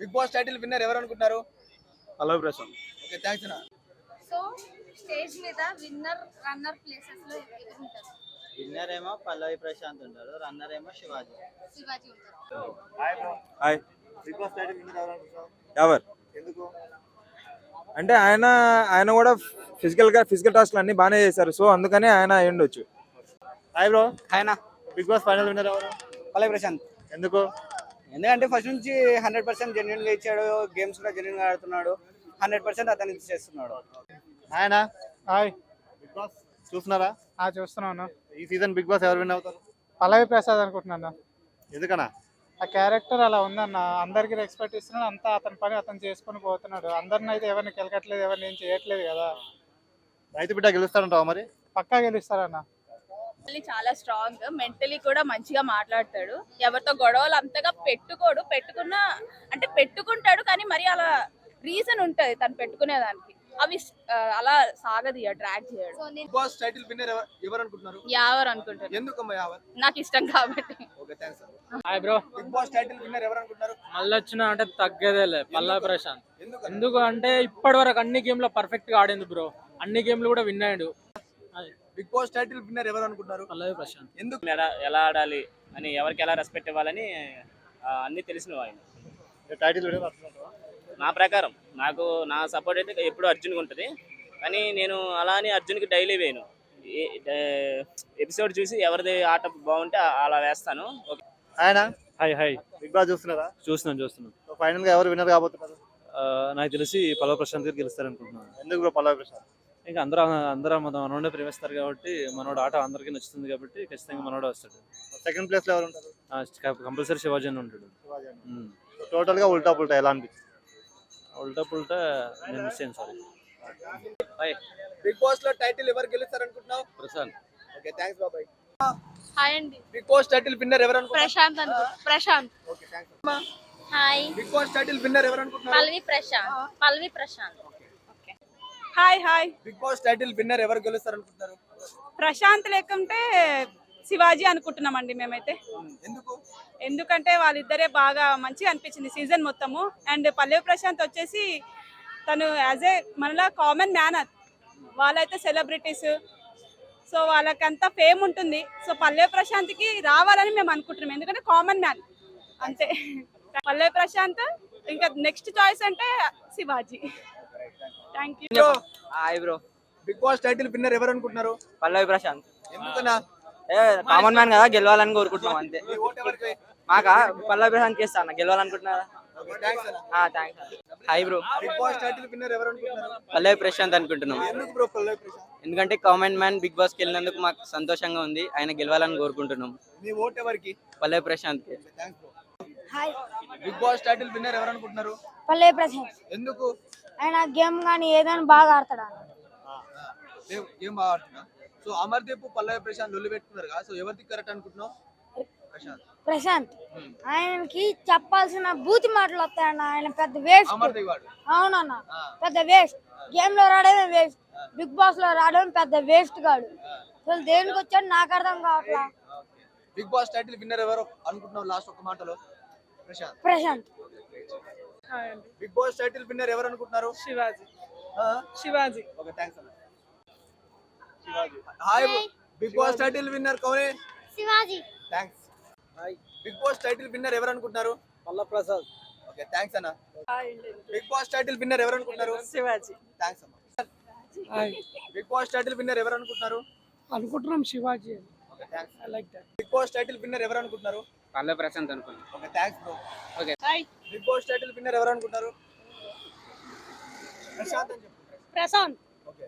Big boss title winner ఎవరు అనుకుంటున్నారు? Hello Prashanth okay thanks అన్న. సో స్టేజ్ మీద విన్నర్ రన్నర్ ప్లేసెస్లో ఎవరు ఉంటారు? విన్నర్ ఏమో పల్లవి ప్రశాంత్ ఉంటారు రన్నర్ ఏమో శివాజీ. శివాజీ ఉంటారు. Hi Bigg Boss title winner ఎవరు అనుకుంటున్నారు? ఎవరు? ఎందుకు? అంటే ఆయన ఆయన కూడా ఫిజికల్గా ఫిజికల్ టాస్క్లు అన్ని బాగానే చేశారు సో అందుకని ఆయన అయి ఉండొచ్చు హాయ్ బ్రో. ఆయన బిగ్ బాస్ ఫైనల్ విన్నర్ ఎవరు? పల్లవి ప్రశాంత్. ఎందుకు? ఎందుకంటే ఫస్ట్ నుంచి హండ్రెడ్ పర్సెంట్ జెన్యున్గా ఇచ్చాడు గేమ్స్ కూడా జెన్యున్గా ఆడుతున్నాడు. హండ్రెడ్ పర్సెంట్ అతను చేస్తున్నాడు. ఆయన హాయ్ బిగ్ బాస్ చూస్తున్నారా? ఆ చూస్తున్నాను ఈ సీజన్ బిగ్ బాస్ ఎవరు విన్ అవుతారు? పల్లవి ప్రసాద్ అనుకుంటున్నాను ఎందుకన్నా? ఆ క్యారెక్టర్ అలా ఉందన్న. అందరికి రెస్పెక్ట్ ఇస్తున్నాడు అంతా అతని పని అతను చేసుకొని పోతున్నాడు. అందరిని అయితే ఎవరిని కెలకట్లేదు ఎవరిని ఏం చేయట్లేదు కదా. రైతు బిడ్డ గెలుస్తారంటావా మరి? పక్కా గెలుస్తారన్న. చాలా స్ట్రాంగ్ మెంటలీ కూడా మంచిగా మాట్లాడతాడు. ఎవరితో గొడవలు అంతగా పెట్టుకోడు. పెట్టుకున్నా అంటే పెట్టుకుంటాడు కానీ మరి అలా రీజన్ ఉంటది తను పెట్టుకునే దానికి అవి అలా సాగది ట్రాక్ చేయడు. బాస్ టైటిల్ విన్నర్ ఎవరు అనుకుంటున్నారు యావర్ అనుకుంటాను ఎందుకమ్మా యావర్ నాకు ఇష్టం కాబట్టి. Okay thanks hi bro Bigg Boss title winner ఎవరు అనుకుంటున్నారు వచ్చిన అంటే తగ్గేదేలే పల్లా ప్రశాంత్. ఎందుకు? ఎందుకు అంటే ఇప్పటి వరకు అన్ని గేమ్లో పర్ఫెక్ట్గా ఆడింది బ్రో అన్ని గేమ్లు కూడా విన్ అయ్యాడు. బిగ్ బాస్ టైటిల్ విన్నర్ ఎవరు అనుకుంటున్నారు పల్లవి ప్రశాంత్. ఎందుకు? ఎలా ఎలా ఆడాలి అని ఎవరికి ఎలా రెస్పెక్ట్ ఇవ్వాలని అన్నీ తెలిసిన ఆయన టైటిల్ నా ప్రకారం. నాకు నా సపోర్ట్ అయితే ఎప్పుడు అర్జున్కి ఉంటుంది. కానీ నేను అలా అని అర్జున్కి డైలీ వేయను. ఎపిసోడ్ చూసి ఎవరిది ఆట బాగుంటే అలా వేస్తాను. ఓకే ఆయన? హాయ్ హాయ్ బిగ్ బాస్ చూస్తున్నారా? చూస్తున్నాను చూస్తున్నాను. ఫైనల్గా ఎవరు విన్నర్ కాబోతున్నారు? నాకు తెలిసి పల్లవ ప్రశాంత్ గారు గెలుస్తారు అనుకుంటున్నాను ఎందుకు పల్లవి ప్రసాద్ ఇంకా అందరూ అందరూ మన మనోడే ప్రేమిస్తారు కాబట్టి మనోడు ఆట అందరికీ నచ్చుతుంది కాబట్టి ఖచ్చితంగా మనోడే వస్తాడు. సెకండ్ ప్లేస్లో ఎవరు ఉంటారు? కంపల్సరీ శివాజీ అని ఉంటాడు. టోటల్గా ఉల్టా పుల్టా ఎలా అనిపిస్తుంది? ఉల్టా పుల్టా నేను మిస్ అయ్యాను సారీ బిగ్ బాస్లో టైటిల్ ఎవరు గెలుస్తారు అనుకుంటున్నావు ప్రశాంత్. ఓకే థ్యాంక్స్ బాబాయ్. హాయ్ అండి. బిగ్ బాస్ టైటిల్ విన్నర్ ఎవరు అనుకుంటున్నారు ప్రశాంత్ అనుకో Prashanth. Okay thanks hi Bigg Boss title winner ఎవరు అనుకుంటున్నారు? Pallavi Prashanth. Pallavi Prashanth. Hi hi. Bigg Boss title winner ఎవరు గెలుస్తారు అనుకుంటున్నారు ప్రశాంత్ లేకుంటే శివాజీ అనుకుంటున్నామండి మేమైతే. ఎందుకు? ఎందుకంటే వాళ్ళిద్దరే బాగా మంచిగా అనిపించింది సీజన్ మొత్తము. అండ్ పల్లవి ప్రశాంత్ వచ్చేసి తను యాజ్ ఏ మనలా కామన్ మ్యానర్ వాళ్ళైతే సెలబ్రిటీస్. సో వాళ్ళకంతా ఫేమ్ ఉంటుంది. సో పల్లవి ప్రశాంత్కి రావాలని మేము అనుకుంటున్నాం. ఎందుకంటే కామన్ మ్యాన్. అంతే. పల్లవి ప్రశాంత్ ఇంకా నెక్స్ట్ చాయిస్ అంటే Shivaji. Thank you hi bro Bigg Boss title winner ఎవరు అనుకుంటున్నారు? పల్లవి ప్రశాంత్. ఎందుకన్నా? ఏ కామన్ మ్యాన్ కదా గెలవాలని కోరుకుంటున్నాం అంతే. మీ ఓటు ఎవరికి? మాకా? పల్లవి ప్రశాంత్ చేస్తా అన్న. గెలవాలనుకుంటున్నారా? ఓకే థ్యాంక్స్ అన్న. Thanks hi bro Bigg Boss title winner ఎవరు అనుకుంటున్నారు? పల్లవి ప్రశాంత్ అనుకుంటున్నాం. ప్రశాంత్? ఎందుకంటే కామన్ మ్యాన్ బిగ్ బాస్కి వెళ్ళినందుకు మాకు సంతోషంగా ఉంది. ఆయన గెలవాలని కోరుకుంటున్నాం. మీ ఓటు ఎవరికి? Pallavi ప్రశాంత్కి. Thanks bro hi. Bigg Boss title winner ఎవరు అనుకుంటున్నారు? పల్లవి ప్రశాంత్ ఎందుకు? ఆయన గేమ్ కానీ ఏదైనా బాగా ఆడతాడు? ఏం బాగా ఆడుతున్నా? సో అమర్దీప్ పల్లవి ప్రశాంత్ లొల్లి పెట్టుకున్నారు కదా సో ఎవరిది కరెక్ట్ అనుకుంటున్నావు? ప్రశాంత్. ప్రశాంత్. ఆయనకి చెప్పాల్సిన బూతి మాటలు వస్తాయన్న ఆయన పెద్ద వేస్ట్. అవునన్న పెద్ద వేస్ట్. గేమ్లో రావడమే వేస్ట్ బిగ్ బాస్లో రావడం పెద్ద వేస్ట్ కాడు అసలు దేనికి వచ్చాడు నాకు అర్థం కావట్లా. బిగ్ బాస్ టైటిల్ విన్నర్ ఎవరు అనుకుంటున్నావు లాస్ట్ ఒక మాటలో? Prashanth. Prashanth. Bigg Boss title winner ఎవరు అనుకుంటున్నారు శివాజీ. ఆ? శివాజీ. ఓకే థ్యాంక్స్ అన్న. Shivaji hi Bigg Boss title winner కౌనే. Shivaji. Thanks Bigg Boss title winner ఎవరు అనుకుంటున్నారు పల్లవి ప్రసాద్ ఓకే థ్యాంక్స్ అన్న బిగ్ బాస్ టైటిల్ విన్నర్ ఎవరు అనుకుంటున్నారు శివాజీ. థ్యాంక్స్ అన్న. బిగ్ బాస్ టైటిల్ విన్నర్ ఎవరు అనుకుంటున్నారు అనుకుంటున్నాం Shivaji okay thanks like that Bigg Boss title winner ఎవరు అనుకుంటున్నారు పల్లవి ప్రశాంత్ అనుకున్నాం okay thanks bro hi Bigg Boss title winner ఎవరు అనుకుంటున్నారు ప్రశాంత్ అని చెప్పు. ప్రశాంత్. ఓకే